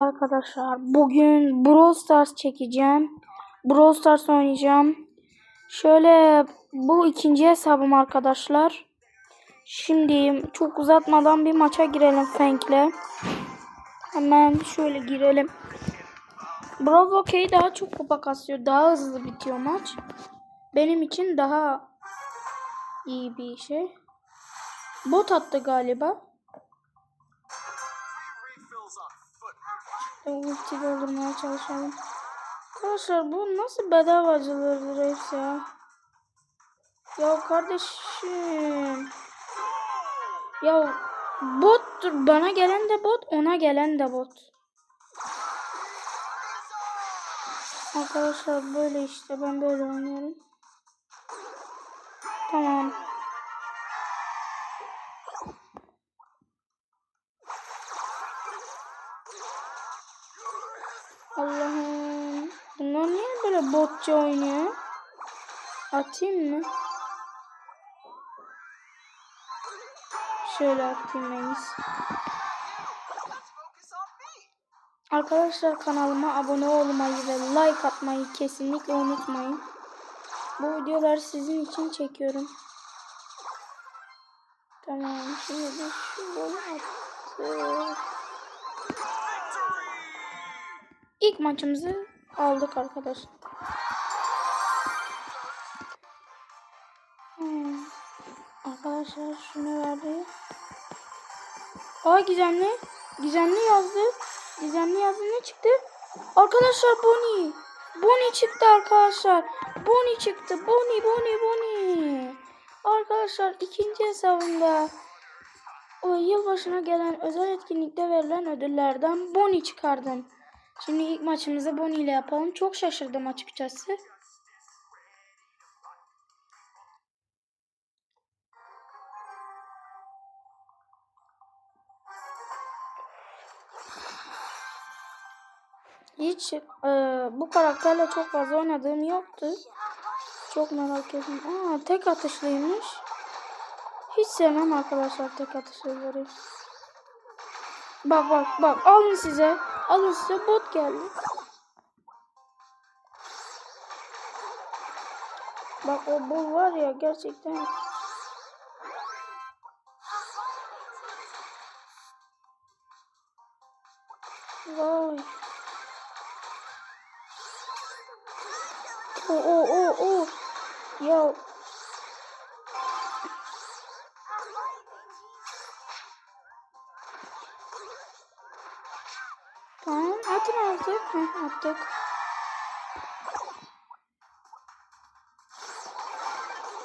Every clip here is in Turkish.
Arkadaşlar bugün Brawl Stars çekeceğim. Brawl Stars oynayacağım. Şöyle bu ikinci hesabım arkadaşlar. Şimdi çok uzatmadan bir maça girelim Frank'le. Hemen şöyle girelim. Brawl OK daha çok kupa kasıyor. Daha hızlı bitiyor maç. Benim için daha iyi bir şey. Bot attı galiba. Ulti doldurmaya çalışalım. Arkadaşlar bu nasıl bedavacılardır hepsi ya. Ya kardeşim. Ya bottur. Bana gelen de bot. Ona gelen de bot. Arkadaşlar böyle işte. Ben böyle oynuyorum. Tamam. Botça oynuyor? Atayım mı? Şöyle atayım en. Arkadaşlar kanalıma abone olmayı ve like atmayı kesinlikle unutmayın. Bu videoları sizin için çekiyorum. Tamam şimdi şu golü attık. İlk maçımızı aldık arkadaşlar. Aa gizemli. Gizemli yazdı. Gizemli yazdı ne çıktı? Arkadaşlar Bonnie. Bonnie çıktı arkadaşlar. Bonnie çıktı. Bonnie Bonnie Bonnie. Arkadaşlar ikinci hesabımda o yılbaşına gelen özel etkinlikte verilen ödüllerden Bonnie çıkardım. Şimdi ilk maçımızı Bonnie ile yapalım. Çok şaşırdım açıkçası. Hiç e, bu karakterle çok fazla oynadığım yoktu. Çok merak ettim. Aa, tek atışlıymış. Hiç sevmem arkadaşlar tek atışlıları. Bak bak bak alın size. Alın size bot geldi. Bak o bul var ya gerçekten. Vay. O o o o. Ya. Tamam atın artık. Heh, attık.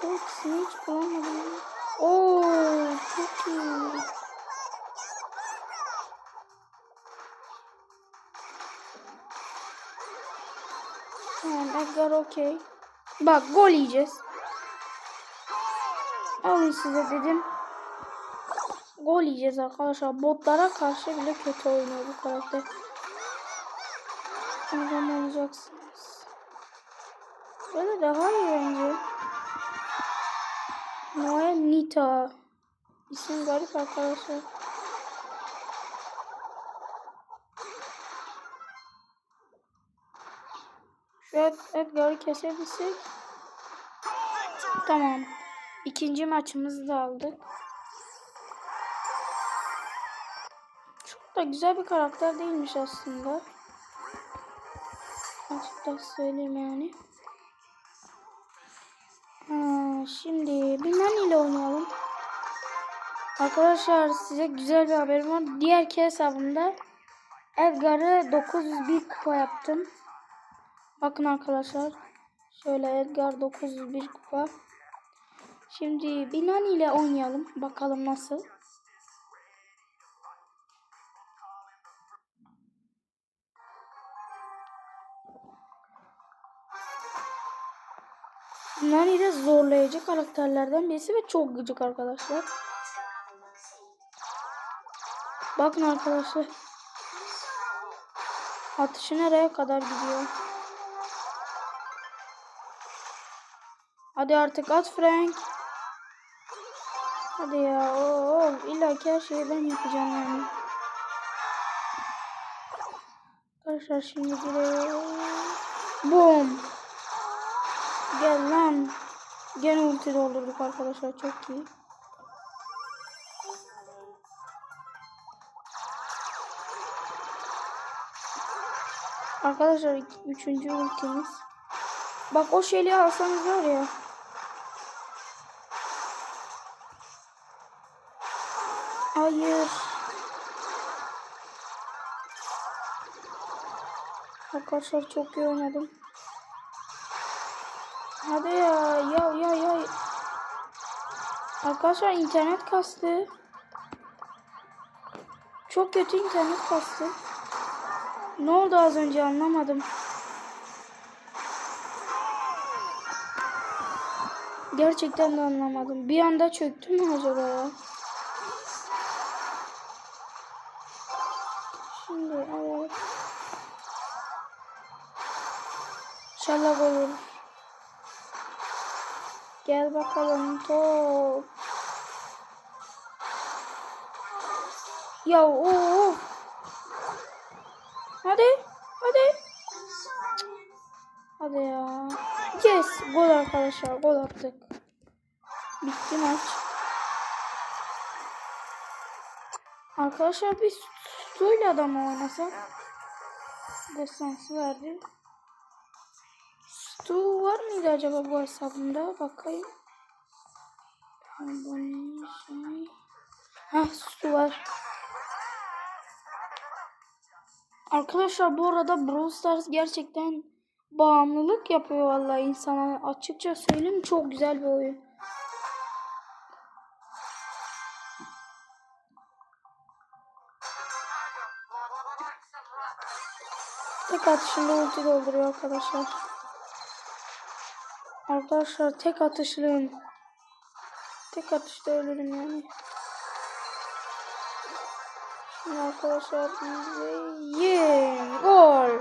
Hepsini hiç bulamadım. Oo çok iyi. Edgar okey. Bak gol yiyeceğiz. Alın size dedim. Gol yiyeceğiz arkadaşlar. Botlara karşı bile kötü oynuyor bu karakter. Adam olacaksınız. Böyle daha iyi bence. Noel Nita. İsim garip arkadaşlar. Ed- Edgar'ı kesebilsek. Tamam. İkinci maçımızı da aldık. Çok da güzel bir karakter değilmiş aslında. Açıkçası söyleyeyim yani. Ha, şimdi bir Nani ile oynayalım. Arkadaşlar size güzel bir haberim var. Diğer hesabımda Edgar'ı 901 kupa yaptım. Bakın arkadaşlar. Şöyle Edgar 901 kupa. Şimdi bir Nani ile oynayalım. Bakalım nasıl. Nani de zorlayıcı karakterlerden birisi ve çok gıcık arkadaşlar. Bakın arkadaşlar. Atışı nereye kadar gidiyor? Hadi artık at Frank. Hadi ya. Oo, illa her şeyi ben yapacağım yani. Arkadaşlar şimdi direkt Boom. Gel lan. Gene ulti doldurduk arkadaşlar çok iyi. Arkadaşlar üçüncü ultimiz. Bak o şeyi alsanız var ya. Hayır. Arkadaşlar çok iyi oynadım. Hadi ya ya ya ya. Arkadaşlar internet kastı. Çok kötü internet kastı. Ne oldu az önce anlamadım. Gerçekten de anlamadım. Bir anda çöktü mü acaba ya? Şimdi evet. İnşallah olur. Gel bakalım top. Ya o. Hadi. Hadi. Hadi ya. Yes. Gol arkadaşlar. Gol attık. Bitti maç. Arkadaşlar biz suyla adam oynasak. Destansı verdi. Stu var mıydı acaba bu hesabımda? Bakayım. Hah Stu var. Arkadaşlar bu arada Brawl Stars gerçekten bağımlılık yapıyor vallahi insana. Açıkça söyleyeyim çok güzel bir oyun. Tek atışında ulti dolduruyor arkadaşlar. Arkadaşlar tek atışlıyım. Tek atışta ölürüm yani. Şimdi arkadaşlar yeah, gol.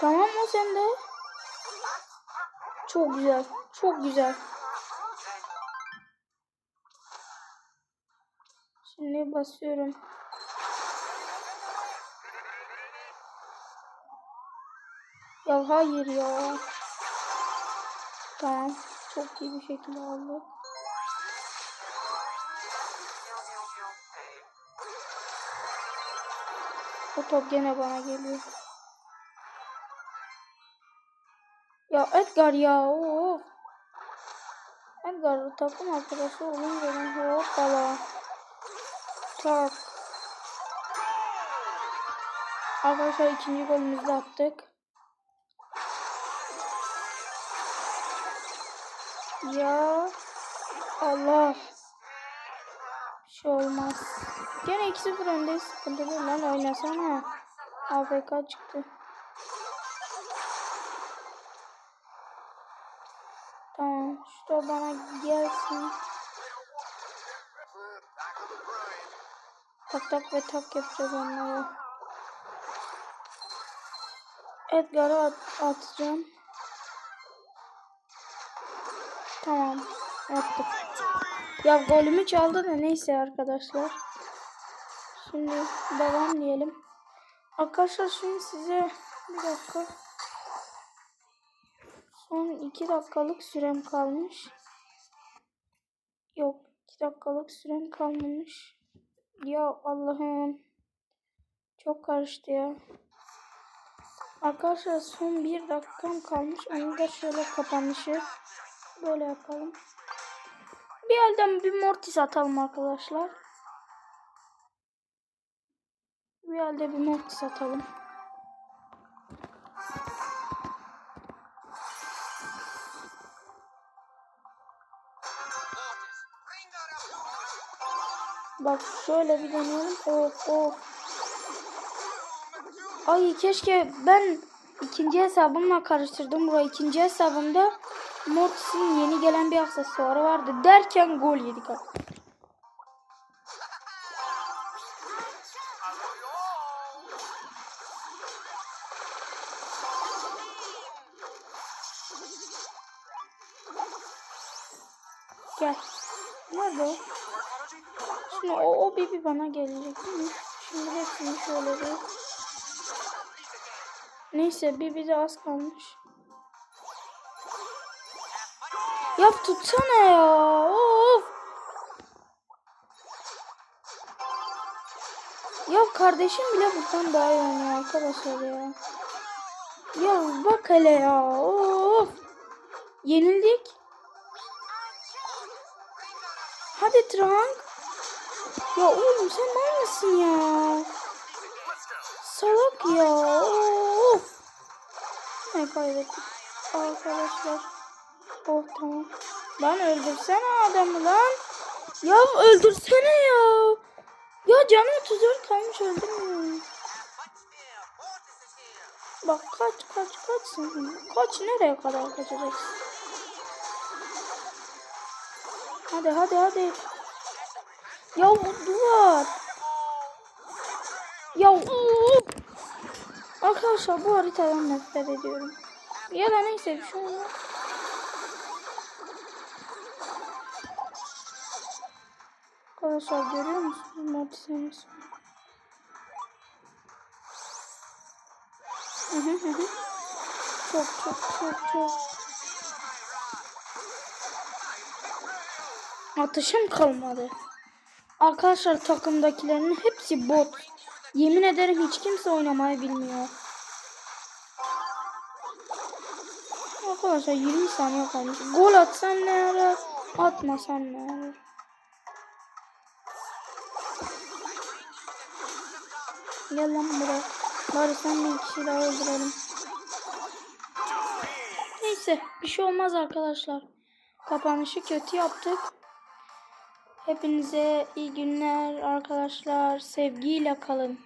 Tamam mı sen de? Çok güzel. Çok güzel. Basıyorum. Ya hayır ya. Tamam. Çok iyi bir şekilde aldık. O top gene bana geliyor. Ya Edgar ya. Of. Edgar takım arkadaşı olunca hoppala. Tak. Arkadaşlar ikinci golümüzü attık. Ya Allah. Bir şey olmaz. Gene 2-0 öndeyiz. Sıkıntı değil lan oynasana. AFK çıktı. Tamam. Şu da bana gelsin. Tak tak ve tak yapacağız onlara. Edgar'ı at atacağım. Tamam. Attık. Ya golümü çaldı da neyse arkadaşlar. Şimdi devam diyelim. Arkadaşlar şimdi size bir dakika. Son iki dakikalık sürem kalmış. Yok iki dakikalık sürem kalmamış. Ya Allah'ım. Çok karıştı ya. Arkadaşlar son bir dakikam kalmış. Onu da şöyle kapanışı böyle yapalım. Bir elden bir mortis atalım arkadaşlar. Bir elde bir mortis atalım. Bak şöyle bir deneyelim. Of of. Ay keşke ben ikinci hesabımla karıştırdım burayı. İkinci hesabımda Mortis'in yeni gelen bir aksesuarı vardı derken gol yedik. Gel. Nerede o? Şimdi o, o Bibi bana gelecek? Şimdi hepsini şöyle bir... Neyse Bibi de az kalmış. Ya tutsana ya. Of. Ya kardeşim bile buradan daha iyi oynuyor arkadaşlar ya. Ya bak hele ya. Of. Yenildik. Hadi Trunk. Ya oğlum sen mal ya? Salak ya. Of. Ne kaybettik arkadaşlar. Oh tamam. Lan öldürsene adamı lan. Ya öldürsene ya. Ya canı 34 kalmış öldürmüyor. Bak kaç kaç kaçsın. Kaç nereye kadar kaçacaksın? Hadi hadi hadi. Ya duvar. Ya. Arkadaşlar bu haritadan nefret ediyorum. Ya da neyse bir şey olmaz. Arkadaşlar görüyor musunuz hı. Çok çok çok çok. Atışım kalmadı. Arkadaşlar takımdakilerin hepsi bot. Yemin ederim hiç kimse oynamayı bilmiyor. Arkadaşlar 20 saniye kalmış. Gol atsan ne yarar? Atmasan ne yarar? Gel lan buraya. Bari sen bir kişi daha öldürelim. Neyse bir şey olmaz arkadaşlar. Kapanışı kötü yaptık. Hepinize iyi günler arkadaşlar. Sevgiyle kalın.